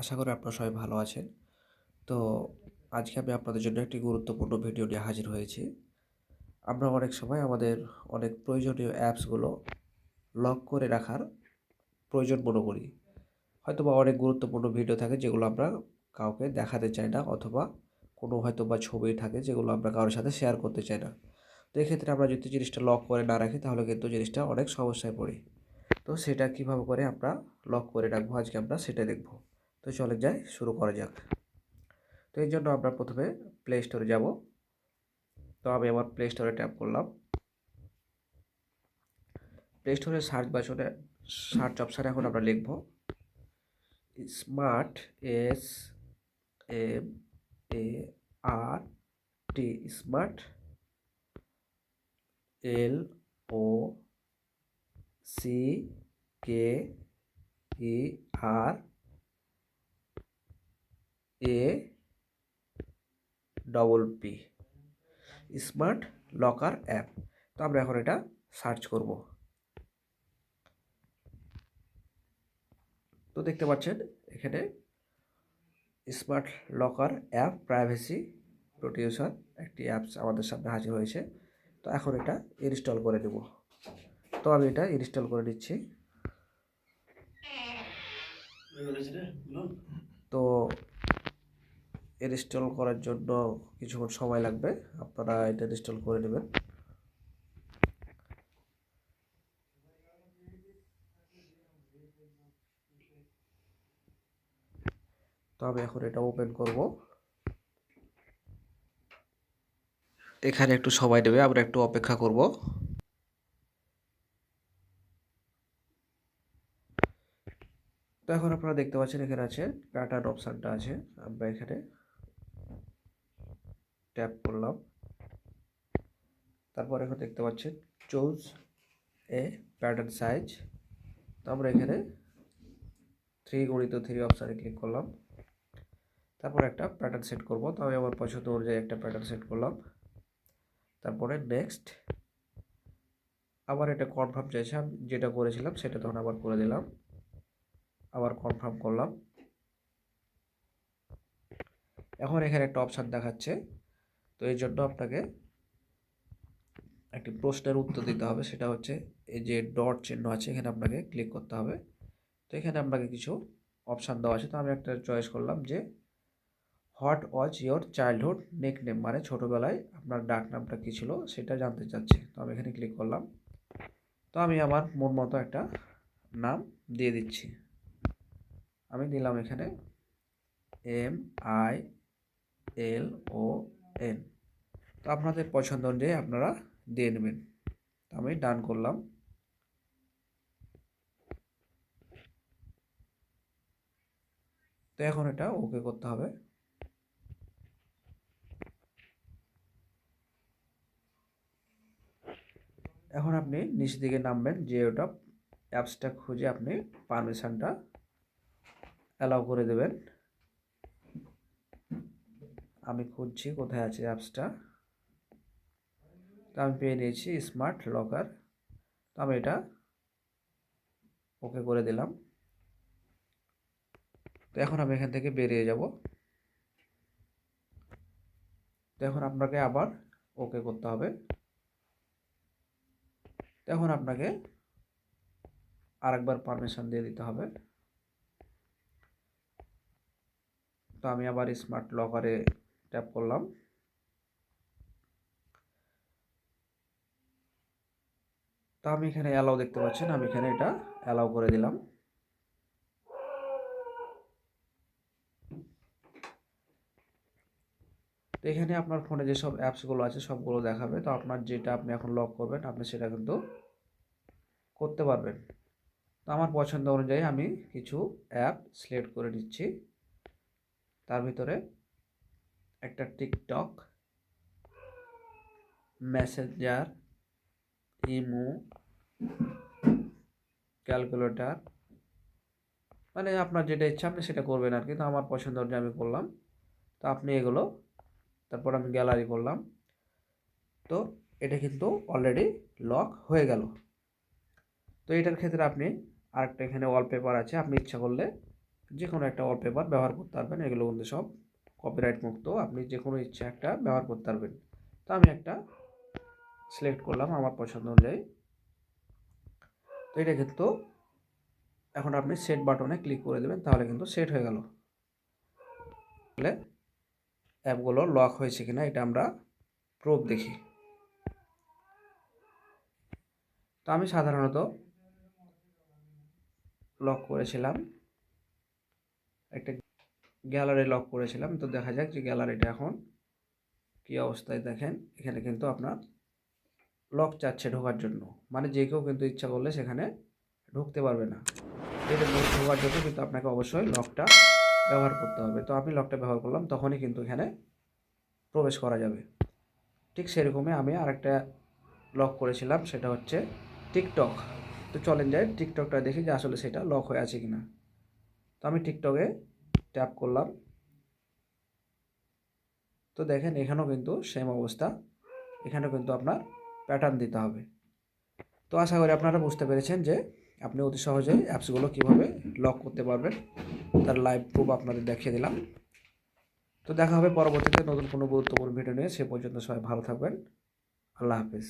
আশা করি আপনারা সবাই ভালো আছেন। তো আজকে আমি আপনাদের জন্য একটি গুরুত্বপূর্ণ ভিডিও নিয়ে হাজির হয়েছি। আমরা অনেক সময় আমাদের অনেক প্রয়োজনীয় অ্যাপসগুলো লক করে রাখার প্রয়োজন মনে করি। হয়তো বা অনেক গুরুত্বপূর্ণ ভিডিও থাকে যেগুলো আমরা কাউকে দেখাতে চাই না অথবা কোনো হয়তো বা ছবি থাকে যেগুলো আমরা কারোর সাথে শেয়ার করতে চাই না। তো এক্ষেত্রে আমরা যদি জিনিসটা লক করে না রাখি তাহলে কিন্তু জিনিসটা অনেক সমস্যায় পড়ি। তো সেটা কীভাবে করে আমরা লক করে রাখব? আজকে আমরা সেটা দেখব। তো চলে যাই, শুরু করা যাক। তো এই জন্য আমরা প্রথমে প্লে স্টোরে যাব। তো আমি আমার প্লে স্টোরে ট্যাপ করলাম। প্লে স্টোরে সার্চ বাসনে সার্চ অপশানে এখন আমরা লিখব smart S M A R T smart L O C K E R A double P smart locker app তো আমরা এখন এটা সার্চ করব। তো দেখতে পাচ্ছেন, এখানে স্মার্ট লকার অ্যাপ প্রাইভেসি প্রোটিউসার একটি অ্যাপস আমাদের সামনে হাজির হয়েছে। তো এখন এটা ইনস্টল করে দেব তো আমি এটা ইনস্টল করে নিচ্ছি। তো ইনস্টল করার জন্য কিছুক্ষণ সময় লাগবে। আপনারা এটা ইনস্টল করে নেবেন। তো আমি এখন এটা ওপেন করব। এখানে একটু সময় নেবে, আমরা একটু অপেক্ষা করব। তো এখন আপনারা দেখতে পাচ্ছেন এখানে আছে প্যাটার্ন অপশানটা আছে, আমরা এখানে ট্যাপ করলাম। তারপর এখন দেখতে পাচ্ছেন চুজ এ প্যাটার্ন সাইজ তো আমরা এখানে থ্রি গণিত থ্রি অপশানে ক্লিক করলাম। তারপর একটা প্যাটার্ন সেট করব। তো আমি আমার পছন্দ অনুযায়ী একটা প্যাটার্ন সেট করলাম। তারপরে নেক্সট আবার এটা কনফার্ম চাইছে আমি যেটা করেছিলাম সেটা তখন আবার করে দিলাম। আবার কনফার্ম করলাম। এখন এখানে একটা অপশান দেখাচ্ছে। তো এই জন্য আপনাকে একটি প্রশ্নের উত্তর দিতে হবে, সেটা হচ্ছে এই যে ডট চিহ্ন আছে, এখানে আপনাকে ক্লিক করতে হবে। তো এখানে আপনাকে কিছু অপশান দেওয়া আছে। তো আমি একটা চয়েস করলাম যে what was your childhood nick name মানে ছোটোবেলায় আপনার ডাক নামটা কী ছিল, সেটা জানতে চাচ্ছি। তো আমি এখানে ক্লিক করলাম। তো আমি আমার মন মতো একটা নাম দিয়ে দিচ্ছি। আমি দিলাম এখানে M I L O N. তো আপনাদের পছন্দ অনুযায়ী আপনারা দিয়ে নেবেন। আমি ডান করলাম। তো এখন এটা ওকে করতে হবে। এখন আপনি নিচ দিকে নামবেন, যে ওটা অ্যাপসটা খুঁজে আপনি পারমিশনটা অ্যালাউ করে দেবেন। আমি খুঁজছি কোথায় আছে অ্যাপসটা। তো আমি পেয়ে নিয়েছি স্মার্ট লকার তো আমি এটা ওকে করে দিলাম। তো এখন আমি এখান থেকে বেরিয়ে যাব। তো এখন আপনাকে আবার ওকে করতে হবে। এখন আপনাকে আরেকবার পারমিশন দিয়ে দিতে হবে। তো আমি আবার স্মার্ট লকারে ট্যাপ করলাম। তো আমি এখানে অ্যালাউ দেখতে পাচ্ছেন, আমি এখানে এটা অ্যালাউ করে দিলাম। তো এখানে আপনার ফোনে যেসব অ্যাপসগুলো আছে, সবগুলো দেখাবে। তো আপনার যেটা আপনি এখন লক করবেন, আপনি সেটা কিন্তু করতে পারবেন। তো আমার পছন্দ অনুযায়ী আমি কিছু অ্যাপ সিলেক্ট করে নিচ্ছি। তার ভিতরে একটা টিকটক, মেসেঞ্জার, ইমো, ক্যালকুলেটার মানে আপনার যেটা ইচ্ছা আপনি সেটা করবেন আর কি। তো আমার পছন্দ অনুযায়ী আমি করলাম। তো আপনি এগুলো, তারপর আমি গ্যালারি করলাম। তো এটা কিন্তু অলরেডি লক হয়ে গেল। তো এটার ক্ষেত্রে আপনি আরেকটা এখানে ওয়ালপেপার আছে। আপনি ইচ্ছা করলে যে কোনো একটা ওয়ালপেপার ব্যবহার করতে পারবেন। এগুলো কিন্তু সব কপিরাইট মুক্ত, আপনি যে কোনো ইচ্ছা একটা ব্যবহার করতে পারবেন। তো আমি একটা সিলেক্ট করলাম আমার পছন্দ অনুযায়ী। তো এটা কিন্তু এখন আপনি সেট বাটনে ক্লিক করে দেবেন, তাহলে কিন্তু সেট হয়ে গেল। তাহলে অ্যাপগুলো লক হয়েছে কিনা এটা আমরা প্রুফ দেখি। তো আমি সাধারণত লক করেছিলাম। একটা গ্যালারি লক করেছিলাম, তো দেখা যাক যে গ্যালারিটা এখন কী অবস্থায় দেখেন। এখানে কিন্তু আপনার লক চাচ্ছে ঢোকার জন্য। মানে যে কেউ কিন্তু ইচ্ছা করলে সেখানে ঢুকতে পারবে না। এটা ঢোকার জন্য কিন্তু আপনাকে অবশ্যই লকটা ব্যবহার করতে হবে। তো আমি লকটা ব্যবহার করলাম, তখনই কিন্তু এখানে প্রবেশ করা যাবে। ঠিক সেরকমই আমি আরেকটা লক করেছিলাম, সেটা হচ্ছে টিকটক। তো চলেন যাই, টিকটকটা দেখি যে আসলে সেটা লক হয়ে আছে কিনা। তো আমি টিকটকে ট্যাপ করলাম। তো দেখেন, এখানেও কিন্তু সেম অবস্থা। এখানেও কিন্তু আপনার প্যাটার্ন দিতে হবে। তো আশা করি আপনারা বুঝতে পেরেছেন যে আপনি অতি সহজেই অ্যাপসগুলো কীভাবে লক করতে পারবেন, তার লাইভ প্রুফ আপনাদের দেখিয়ে দিলাম। তো দেখা হবে পরবর্তীতে নতুন কোনো গুরুত্বপূর্ণ ভিডিও নিয়ে। সে পর্যন্ত সবাই ভালো থাকবেন। আল্লাহ হাফিজ।